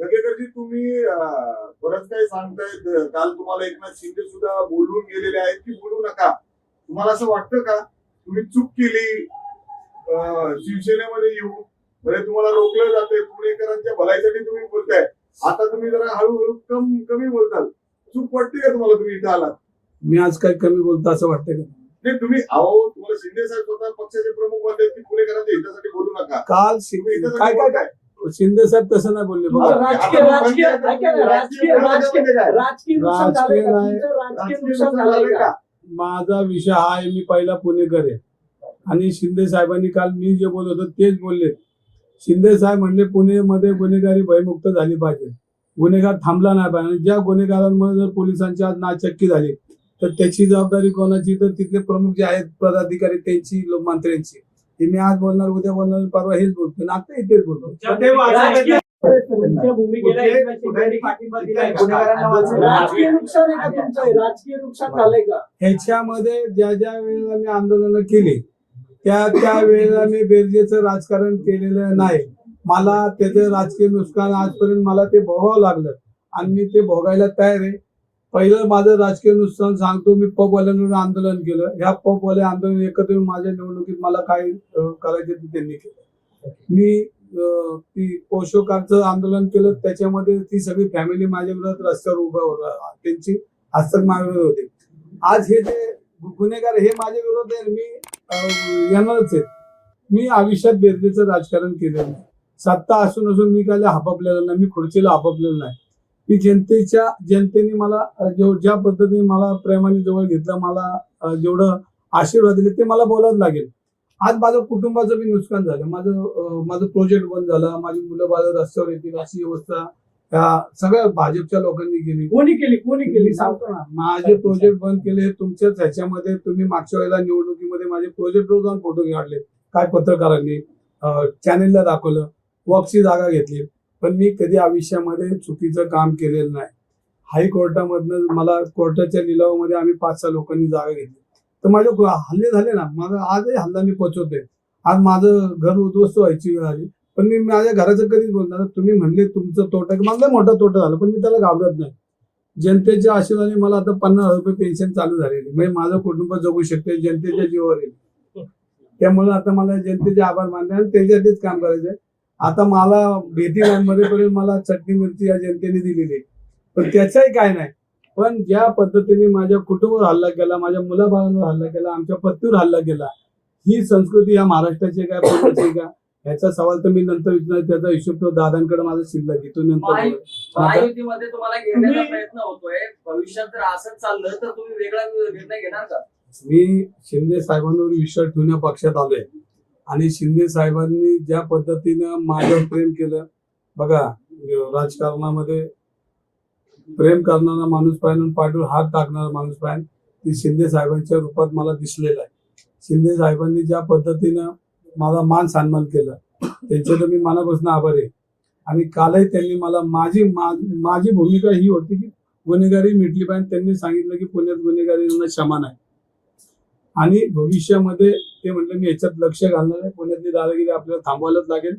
गगेकरजी तुम्ही बरंच काही सांगतायत काल तुम्हाला एकनाथ शिंदे सुद्धा बोलून गेलेले आहेत की बोलू नका. तुम्हाला असं वाटतं का? तुम्ही चूक केली शिवसेनेमध्ये येऊन. म्हणजे तुम्हाला रोखलं जाते पुणेकरांच्या भलाईसाठी तुम्ही बोलताय. आता तुम्ही जरा हळूहळू कम कमी बोलताल. चूक वाटते का तुम्हाला तुम्ही इथं आलात? मी आज काय कमी बोलतो असं वाटतंय का? नाही तुम्ही अहो तुम्हाला शिंदे साहेब स्वतः पक्षाचे प्रमुख म्हणतात की पुणेकरांच्या हितासाठी बोलू नका. काल तुम्ही शिंदे काय काय. काय? शिंदे साहेब तसं नाही बोलले. बघा. राजकीय राजकीय ऐका ना, राजकीय राजकीय राजकीय नुकसान झालंय का? राजकीय तुमचं राजकीय राजकीय नुकसान नुकसान झालंय झालंय का? का? माझा विषय हा आहे मी पहिला पुणेकर आहे आणि शिंदे साहेबांनी काल मी जे बोलत होतो तेच बोलले. शिंदे साहेब म्हणले पुणेमध्ये गुन्हेगारी भयमुक्त झाली पाहिजे. गुन्हेगार थांबला नाही पाहिजे. आणि ज्या गुन्हेगारांमुळे जर पोलिसांची आज नाचक्की झाली तर त्याची जबाबदारी कोणाची? तर तिथले प्रमुख जे आहेत पदाधिकारी त्यांची लो- मंत्र्यांची ते मी आज बोलणार उद्या बोलणार परवा हेच बोलतो आता इथेच बोलतो. ह्याच्यामध्ये ज्या ज्या वेळेला मी आंदोलनं केली त्या त्या वेळेला मी बेरजेचं राजकारण केलेलं नाही. मला त्याचं राजकीय नुकसान आजपर्यंत मला ते भोगावं लागलं. आणि मी ते भोगायला तयार आहे. पहिलं माझं राजकीय नुकसान सांगतो मी पबवाल्यांवर आंदोलन केलं. ह्या पबवाले आंदोलन एकत्र येऊन माझ्या निवडणुकीत मला काय करायचं ते त्यांनी केलं. मी ती पोषकांचं आंदोलन केलं. त्याच्यामध्ये ती सगळी फॅमिली माझ्या विरोधात रस्त्यावर उभं त्यांची हस्तक माझ्या विरोधात होते. आज हे जे गुन्हेगार हे माझ्या विरोध आहे मी येणारच आहेत. मी आयुष्यात बेरजेचं राजकारण केलेलं नाही. सत्ता असून असून मी काय हापपलेलं नाही. मी खुर्चीला हापपलेलं नाही. मी जनतेच्या जनतेने मला ज्या पद्धतीने मला प्रेमाने जवळ घेतलं मला जेवढं आशीर्वाद दिले ते मला बोलावं लागेल. आज माझं कुटुंबाचं बी नुकसान झालं. माझं माझं प्रोजेक्ट बंद झाला. माझी मुलं बाळ रस्त्यावर येतील अशी व्यवस्था त्या सगळ्या भाजपच्या लोकांनी केली. कोणी केली? कोणी केली? सांगतो ना माझे प्रोजेक्ट बंद केले तुमच्याच ह्याच्यामध्ये तुम्ही मागच्या वेळेला निवडणुकीमध्ये माझे प्रोजेक्ट जाऊन फोटो काढले. काय पत्रकारांनी चॅनेलला दाखवलं वॉकची जागा घेतली. पण मी कधी आयुष्यामध्ये चुकीचं काम केलेलं नाही. हायकोर्टामधनं मला कोर्टाच्या लिलावामध्ये आम्ही पाच सहा लोकांनी जागा घेतली. तर माझे हल्ले झाले ना. माझा आजही हल्ला मी पोचवतोय. आज माझं घर उद्ध्वस्त व्हायची वेळ आली. पण मी माझ्या घराचं कधीच बोलणार तुम्ही म्हणले तुमचं तोटा माझा मोठा तोटा झाला. पण मी त्याला घाबरत नाही. जनतेच्या आशीर्वादाने मला आता पन्नास हजार रुपये पेन्शन चालू झालेली. म्हणजे माझं कुटुंब जगू शकते. जनतेच्या जीवावर येईल. त्यामुळे आता मला जनतेचे आभार मानले आणि त्याच्यासाठीच काम करायचंय. आता मला भेटी मरेपर्यंत मला चटणी मिरची या जनतेने दिलेली आहे. पण त्याचंही काय नाही. पण ज्या पद्धतीने माझ्या कुटुंबावर हल्ला केला माझ्या मुलाबाळांवर हल्ला केला आमच्या पत्नीवर हल्ला केला ही संस्कृती या महाराष्ट्राची काय आहे का? ह्याचा सवाल तर मी नंतर विचारणार त्याचा हिशोब तो दादांकडे माझा शिल्लक आहे. तो नंतर महायुतीमध्ये तुम्हाला घेण्याचा प्रयत्न होतोय. भविष्यात जर असंच चाललं तर तुम्ही वेगळा निर्णय घेणार का? मी शिंदे साहेबांवर विश्वास ठेवण्या पक्षात आलोय आणि शिंदे साहेबांनी ज्या पद्धतीनं माझ्यावर प्रेम केलं बघा राजकारणामध्ये प्रेम करणारा माणूस पाहिजे पाठवून हात टाकणारा माणूस पाहिजे ती शिंदे साहेबांच्या रूपात मला दिसलेलं आहे. शिंदे साहेबांनी ज्या पद्धतीनं माझा मान सन्मान केला त्यांचे तर मी मनापासून आभारी आहे. आणि कालही त्यांनी मला माझी माझी भूमिका ही होती की गुन्हेगारी मिटली पाहिजे. त्यांनी सांगितलं की पुण्यात गुन्हेगारी क्षमा नाही. आणि भविष्यामध्ये ते म्हणले मी याच्यात लक्ष घालणार आहे. पुण्यातली दादागिरी आपल्याला थांबवायलाच लागेल.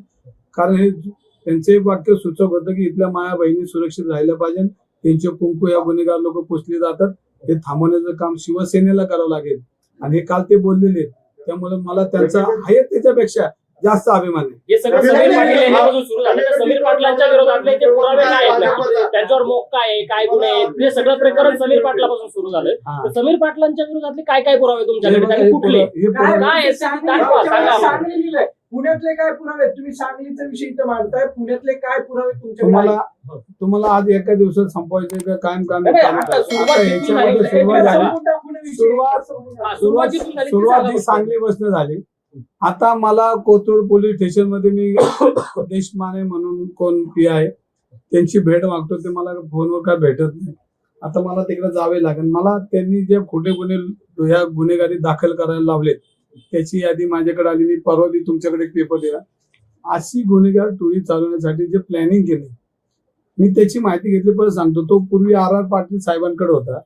कारण हे त्यांचे एक वाक्य सूचक होतं की इथल्या माया बहिणी सुरक्षित राहिल्या पाहिजे. त्यांचे कुंकू या गुन्हेगार लोक पुसले जातात. हे थांबवण्याचं काम शिवसेनेला करावं लागेल. आणि हे काल ते बोललेले. त्यामुळे मला त्यांचा आहे त्याच्यापेक्षा. जास्त अभिमान आहे हे सगळं समीर पाटील यांच्यापासून सुरू झालं तर समीर पाटलांच्या विरोधातले जे पुरावे काय आहेत ना, त्यांच्यावर मोक्का आहे काय गुन्हे आहेत हे सगळं प्रकरण समीर पाटलापासून सुरू झालं हा. तर समीर पाटलांच्या विरोधातले काय काय पुरावे तुमच्याकडे कुठले पुरा- हे काय पुरा- काय आहे? दाखवा, सांगा आम्हाला. सांगली लिहिलंय पुण्यातले काय पुरावे आहेत? तुम्ही सांगलीचा विषय इथं मांडताय पुण्यातले काय पुरावे तुमच्याकडे तुम्हाला आहेत? तुम्हाला आज एका दिवसात संपवायचे का कायम काम नाही, आता. सुरुवात ह्याच्यामध्ये झाली. सुरुवात एकदा झाली संपून टाकू ना विषय. सुरुवात- हा, सुरुवातीतून झाली, ही सांगली बसणं झाली आता मला कोथरूड पोलीस स्टेशनमध्ये मी देशमाने म्हणून कोण पी आहे त्यांची भेट मागतो ते मला फोनवर काय भेटत नाही. आता मला तिकडे जावे लागेल. मला त्यांनी जे खोटे गुन्हे ह्या गुन्हेगारी दाखल करायला लावलेत त्याची यादी माझ्याकडे आली. मी परवा मी तुमच्याकडे एक पेपर दिला. अशी गुन्हेगार टोळी चालवण्यासाठी जे प्लॅनिंग केली मी त्याची माहिती घेतली परत सांगतो. तो पूर्वी आर आर पाटील साहेबांकडे होता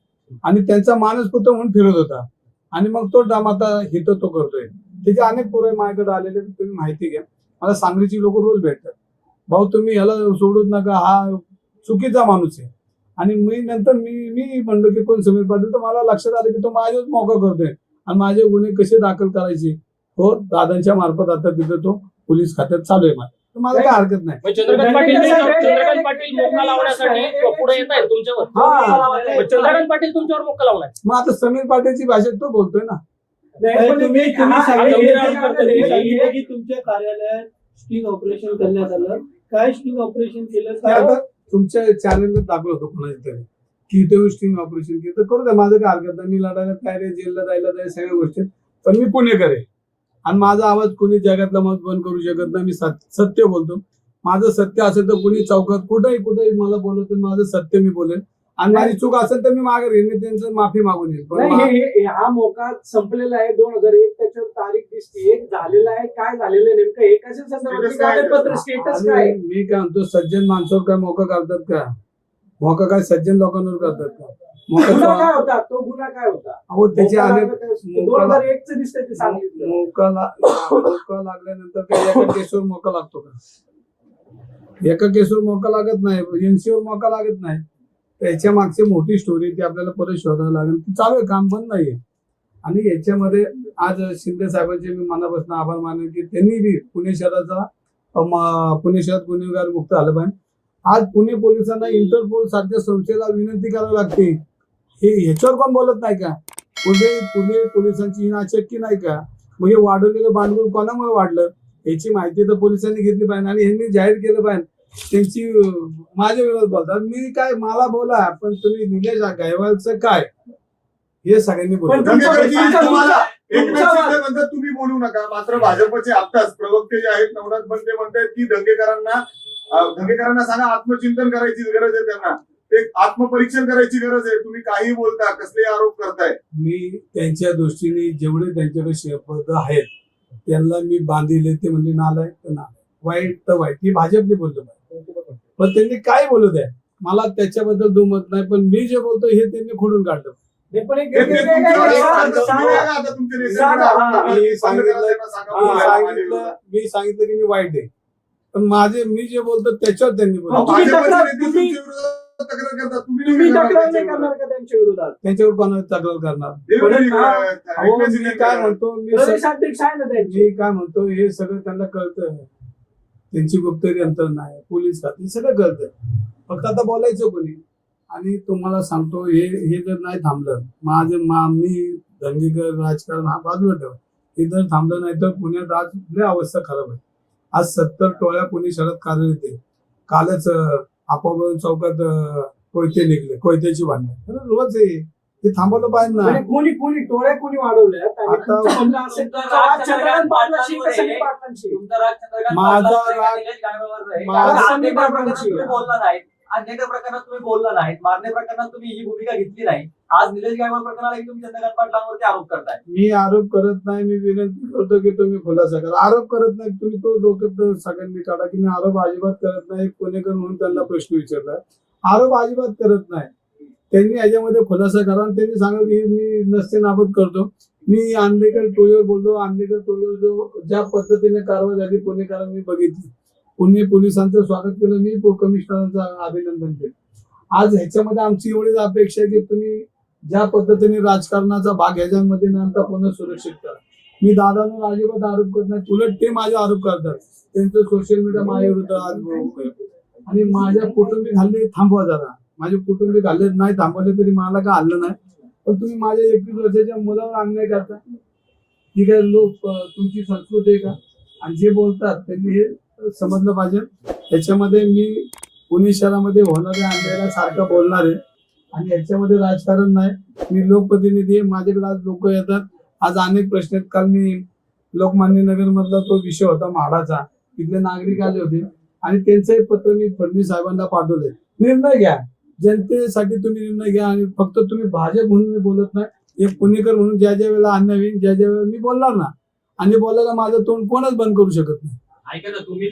आणि त्यांचा मानसपुत्र म्हणून फिरत होता. आणि मग तो डाम आता हित तो करतोय. त्याचे अनेक पुरावे माझ्याकडे आलेले तुम्ही माहिती घ्या. मला सांगलीची लोक रोज भेटतात. भाऊ तुम्ही ह्याला सोडूच नका हा चुकीचा माणूस आहे. आणि मी नंतर मी मी म्हणलो की कोण समीर पाटील? तर मला लक्षात आलं की तो माझ्याच मोका करतोय. आणि माझे गुन्हे कसे दाखल करायचे? हो दादांच्या मार्फत आता तिथं तो पोलीस खात्यात चालू आहे माझ्या तर मला काय हरकत नाही. मग चंद्रकांत पाटील चंद्रकांत पाटील मोक्का लावण्यासाठी पुढे येत आहेत तुमच्यावर. चंद्रकांत पाटील तुमच्यावर मोक्का लावणार मग आता समीर पाटीलची भाषेत तो बोलतोय ना. तुम्ही एक- तुम्ही तुमच्या कार्यालयात स्टिंग ऑपरेशन करण्यात आलं. काय स्टिंग ऑपरेशन केलं? तुमच्या चॅनलला दाखल होतो कोणाच्या तरी. की ते स्टिंग ऑपरेशन केलं. तर करू द्या माझं काय हरकत नाही. मी लढायला तयार आहे जेलला जायला तयार सगळ्या गोष्टी. पण मी पुणेकर आहे. आणि माझा आवाज कोणी जगातला मत बंद करू शकत नाही. मी सत- सत्य बोलतो. माझं सत्य असेल तर कोणी चौकात कुठेही कुठेही मला बोलवतो माझं सत्य मी बोलेन. आणि माझी चूक असेल तर मी मागे मी त्यांचं माफी मागून येईल हे- मोका संपलेला आहे दोन हजार एक त्याच्यावर तारीख दिसते. एक झालेला आहे काय झालेलं आहे नेमकं हे कशा स्टेटस काय मी काय म्हणतो सज्जन माणसावर काय मोका करतात का? मोका काय सज्जन लोकांवर करतात का? मोका काय होता? तो गुन्हा काय होता? अहो त्याचे मोका अनेक लागला त्या- दोन हजार एक च दिसतंय ते सांगितलं. मोका लागल्यानंतर काही एका केसवर मोका लागतो का? एका केसवर मोका लागत नाही एनसीवर मोका लागत नाही. त्याच्या मागची मोठी स्टोरी ती आपल्याला परत शोधायला लागेल. ती चालू आहे काम बंद नाहीये. आणि याच्यामध्ये आज शिंदे साहेबांचे मी मनापासून आभार मानले की त्यांनी बी पुणे शहराचा पुणे शहरात गुन्हेगार मुक्त झालं पाहिजे. आज पुणे पोलिसांना इंटरपोल सारख्या संस्थेला विनंती करावी लागते. हे ह्याच्यावर कोण बोलत नाही का? पुणे पुणे पोलिसांची नाचक्की नाही का? मग हे वाढवलेलं भांडवल कोणामुळे वाढलं? याची माहिती तर पोलिसांनी घेतली पाहिजे आणि ह्यांनी जाहीर केलं पाहिजे. त्यांची माझ्या विरोधात बोलतात. मी काय मला बोला पण तुम्ही निलेश गायवालचं काय? हे सगळ्यांनी बोलतात. म्हणतात तुम्ही बोलू नका. मात्र भाजपचे आत्ताच प्रवक्ते जे आहेत नवनाथ बनते म्हणतात की दंगेकरांना दंगेकरांना सांगा आत्मचिंतन करायची गरज आहे त्यांना. ते आत्मपरीक्षण करायची गरज आहे. तुम्ही काही बोलता कसले आरोप करताय. मी त्यांच्या दृष्टीने जेवढे त्यांच्याकडे शब्द आहेत त्यांना मी बांधिले ते म्हणजे नालाय तर नालाय वाईट तर वाईट. ही भाजपने बोललं पाहिजे. पण त्यांनी काय बोलू द्या? मला त्याच्याबद्दल दुमत नाही पण मी जे बोलतो हे त्यांनी खोडून काढलं. मी सांगितलं की मी वाईट आहे. पण माझे मी जे बोलतो त्याच्यावर त्यांनी बोलतो. त्यांच्यावर कोणाला तक्रार करणार? हा- काय. म्हणतो मी काय म्हणतो हे सगळं त्यांना कळतं त्यांची गुप्तरी यंत्रणा आहे पोलीस खाते सगळं कळतं फक्त आता बोलायचं कोणी. आणि तुम्हाला सांगतो हे हे जर नाही थांबलं माझे मा मी दंगेकर राजकारण हा बाजूला ठेवा हे जर थांबलं नाही तर पुण्यात आज लय अवस्था खराब आहे. आज सत्तर टोळ्या पुणे शहरात कार्यरत आहे कालच आपोआप चौकात कोयते निघले कोयत्याची भांडण. रोज आहे हे थांबवलं पाहिजे ना. म्हणजे कोणी कोणी टोळ्या कोणी आज चंद्रकांत माझा. माझा- कारण अन्य समीर प्रकरणात तुम्ही. बोलला बोलला नाहीत मारणे प्रकरणात तुम्ही ही भूमिका घेतली नाही. आज निलेश गायकवाड प्रकरणालाही तुम्ही चंद्रकांत पाटलांवरती आरोप करताय. मी आरोप करत नाही मी विनंती करतो की तुम्ही खुलासा करा. आरोप करत नाही तुम्ही तो डोक्यात सगळ्यांनी काढा की मी आरोप अजिबात करत नाही. पुणेकर म्हणून त्यांना प्रश्न विचारला आरोप अजिबात करत नाही. त्यांनी याच्यामध्ये खुलासा करा आणि त्यांनी सांगा की मी नसते नाबद करतो. मी आंदेकर टोळीवर बोलतो आंदेकर टोळीवर जो ज्या पद्धतीने कारवाई झाली पुणेकरांनी बघितली. पुणे पोलिसांचं स्वागत केलं. मी पो- कमिशनरांचं अभिनंदन केलं. आज ह्याच्यामध्ये आमची एवढीच अपेक्षा आहे की तुम्ही ज्या पद्धतीने राजकारणाचा भाग ह्याच्यामध्ये न आणता पुन्हा सुरक्षित करा. मी दादांवर अजिबात आरोप करत नाही. उलट ते माझे आरोप करतात. त्यांचं सोशल मीडिया माझ्याविरुद्ध आज आणि माझ्या कुटुंबी हल्ली थांबवा जरा. माझे कुटुंबिक हल्ले नाही थांबवले तरी मला काय हल्लं नाही? पण तुम्ही माझ्या एकवीस वर्षाच्या मुलावर अन्याय करता? ही काय लोक तुमची संस्कृती आहे का? आणि जे बोलतात त्यांनी हे समजलं पाहिजे. त्याच्यामध्ये मी पुणे शहरामध्ये होणाऱ्या अन्यायाला सारखं बोलणार आहे. आणि याच्यामध्ये राजकारण नाही. मी लोकप्रतिनिधी आहे. माझ्याकडे आज लोक येतात. आज अनेक प्रश्न आहेत. काल मी लोकमान्य नगरमधला तो विषय होता म्हाडाचा. तिथले नागरिक आले होते. आणि त्यांचंही पत्र मी फडणवीस साहेबांना पाठवले निर्णय घ्या. जनतेसाठी तुम्ही निर्णय घ्या आणि फक्त तुम्ही भाजप म्हणून मी बोलत नाही. एक पुणेकर म्हणून ज्या ज्या वेळेला अन्न होईल ज्या ज्या वेळेला मी बोलणार ना आणि बोलायला माझं तोंड कोणच बंद करू शकत नाही. ऐका ना तुम्ही